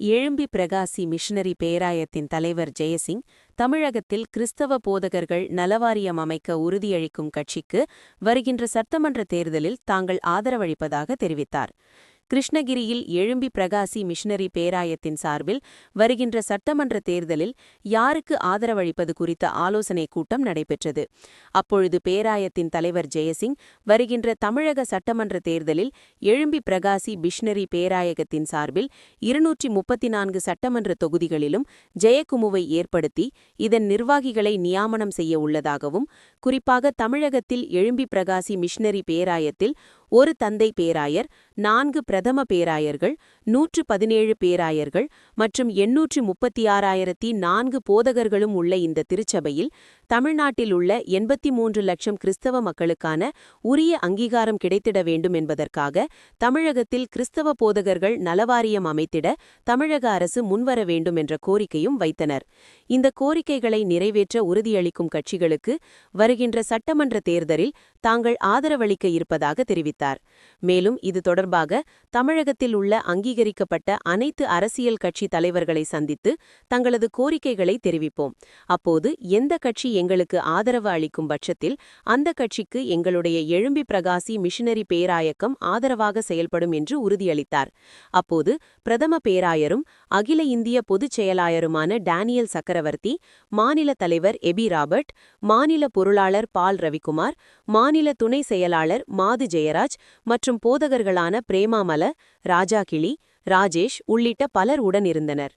எழும்பி பிரகாசி மிஷனரி பேராயத்தின் தலைவர் ஜெயசிங் தமிழகத்தில் கிறிஸ்தவ போதகர்கள் நலவாரியம் அமைக்க உறுதியளிக்கும் கட்சிக்கு வருகின்ற சட்டமன்ற தேர்தலில் தாங்கள் ஆதரவளிப்பதாக தெரிவித்தார். கிருஷ்ணகிரியில் எழும்பி பிரகாசி மிஷனரி பேராயத்தின் சார்பில் வருகின்ற சட்டமன்ற தேர்தலில் யாருக்கு ஆதரவளிப்பது குறித்த ஆலோசனைக் கூட்டம் நடைபெற்றது. அப்பொழுது பேராயத்தின் தலைவர் ஜெயசிங் வருகின்ற தமிழக சட்டமன்ற தேர்தலில் எழும்பி பிரகாசி மிஷனரி பேராயகத்தின் சார்பில் இருநூற்றி முப்பத்தி நான்கு சட்டமன்ற தொகுதிகளிலும் ஜெயக்குமுவை ஏற்படுத்தி இதன் நிர்வாகிகளை நியாமனம் செய்ய உள்ளதாகவும் குறிப்பாக தமிழகத்தில் எழும்பி பிரகாசி மிஷனரி பேராயத்தில் ஒரு தந்தை பேராயர் நான்கு பிரதம பேராயர்கள் நூற்று பதினேழு பேராயர்கள் மற்றும் எண்ணூற்று முப்பத்தி ஆறாயிரத்தி நான்கு போதகர்களும் உள்ள இந்த திருச்சபையில் தமிழ்நாட்டில் உள்ள எண்பத்தி மூன்று லட்சம் கிறிஸ்தவ மக்களுக்கான உரிய அங்கீகாரம் கிடைத்திட வேண்டும் என்பதற்காக தமிழகத்தில் கிறிஸ்தவ போதகர்கள் நலவாரியம் அமைத்திட தமிழக அரசு முன்வர வேண்டும் என்ற கோரிக்கையும் வைத்தனர். இந்த கோரிக்கைகளை நிறைவேற்ற உறுதியளிக்கும் கட்சிகளுக்கு வருகின்ற சட்டமன்ற தேர்தலில் தாங்கள் ஆதரவளிக்க இருப்பதாக தெரிவித்தார். மேலும் இது தொடர்பாக தமிழகத்தில் உள்ள அங்கீகரிக்கப்பட்ட அனைத்து அரசியல் கட்சி தலைவர்களை சந்தித்து தங்களது கோரிக்கைகளை தெரிவிப்போம். அப்போது எந்த கட்சி எங்களுக்கு ஆதரவு அளிக்கும் பட்சத்தில் அந்த கட்சிக்கு எங்களுடைய எழும்பி பிரகாசி மிஷனரி பேராயக்கம் ஆதரவாக செயல்படும் என்று உறுதியளித்தார். அப்போது பிரதம பேராயரும் அகில இந்திய பொதுச் செயலாளருமான டேனியல் சக்கரவர்த்தி மாநில தலைவர் எபி ராபர்ட் மாநில பொருளாளர் பால் ரவிக்குமார் மாநில துணை செயலாளர் மாது ஜெயராஜ் மற்றும் போதகர்களான பிரேமாமல ராஜா கிளி ராஜேஷ் உள்ளிட்ட பலர் உடனிருந்தனர்